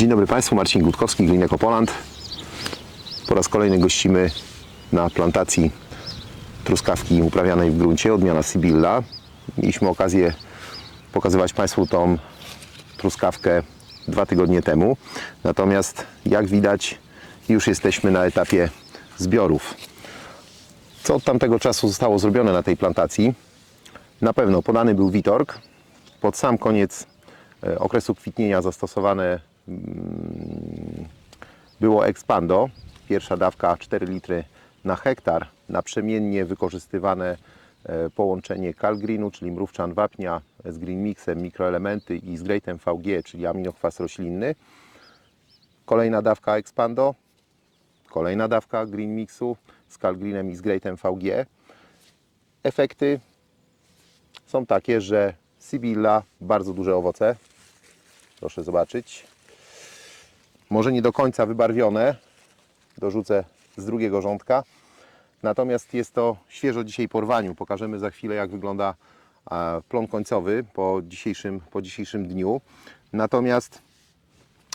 Dzień dobry Państwu, Marcin Gutkowski, Glinek Opoland. Po raz kolejny gościmy na plantacji truskawki uprawianej w gruncie, odmiana Sybilla. Mieliśmy okazję pokazywać Państwu tą truskawkę dwa tygodnie temu. Natomiast jak widać już jesteśmy na etapie zbiorów. Co od tamtego czasu zostało zrobione na tej plantacji? Na pewno podany był Witorg. Pod sam koniec e, okresu kwitnienia zastosowane było Expando. Pierwsza dawka 4 litry na hektar. Naprzemiennie wykorzystywane e, połączenie Calgreenu, czyli mrówczan wapnia z Green Mixem, mikroelementy i z Greatem VG, czyli aminokwas roślinny. Kolejna dawka Expando. Kolejna dawka Green Mixu z Calgreenem i z Greatem VG. Efekty są takie, że Sybilla, bardzo duże owoce. Proszę zobaczyć. Może nie do końca wybarwione. Dorzucę z drugiego rządka. Natomiast jest to świeżo dzisiaj po rwaniu. Pokażemy za chwilę, jak wygląda e, plon końcowy po dzisiejszym, po dzisiejszym dniu. Natomiast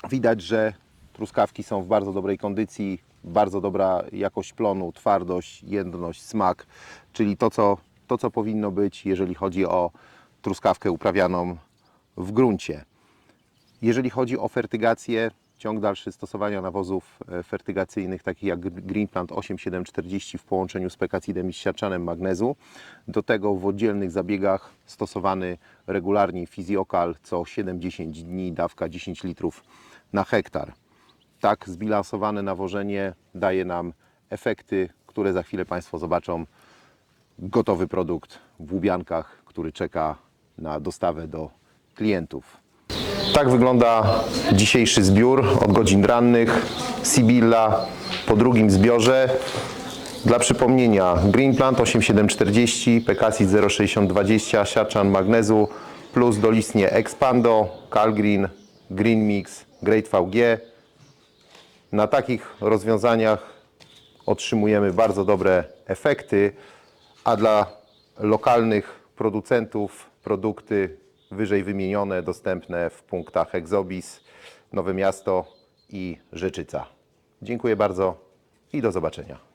widać, że truskawki są w bardzo dobrej kondycji, bardzo dobra jakość plonu, twardość, jedność, smak, czyli to co, to, co powinno być, jeżeli chodzi o truskawkę uprawianą w gruncie. Jeżeli chodzi o fertygację, ciąg dalszy stosowania nawozów e, fertygacyjnych, takich jak Greenplant 8740 w połączeniu z pekacidem i siarczanem magnezu. Do tego w oddzielnych zabiegach stosowany regularnie fizjokal co 7-10 dni, dawka 10 litrów na hektar. Tak zbilansowane nawożenie daje nam efekty, które za chwilę Państwo zobaczą. Gotowy produkt w łubiankach, który czeka na dostawę do klientów. Tak wygląda dzisiejszy zbiór od godzin rannych. Sibilla po drugim zbiorze. Dla przypomnienia Greenplant 8740, Pekacid 06020, Siarczan Magnezu plus dolistnie Expando, Calgreen, Green Mix, Great VG. Na takich rozwiązaniach otrzymujemy bardzo dobre efekty, a dla lokalnych producentów produkty wyżej wymienione dostępne w punktach Exobis, Nowe Miasto i Rzeczyca. Dziękuję bardzo i do zobaczenia.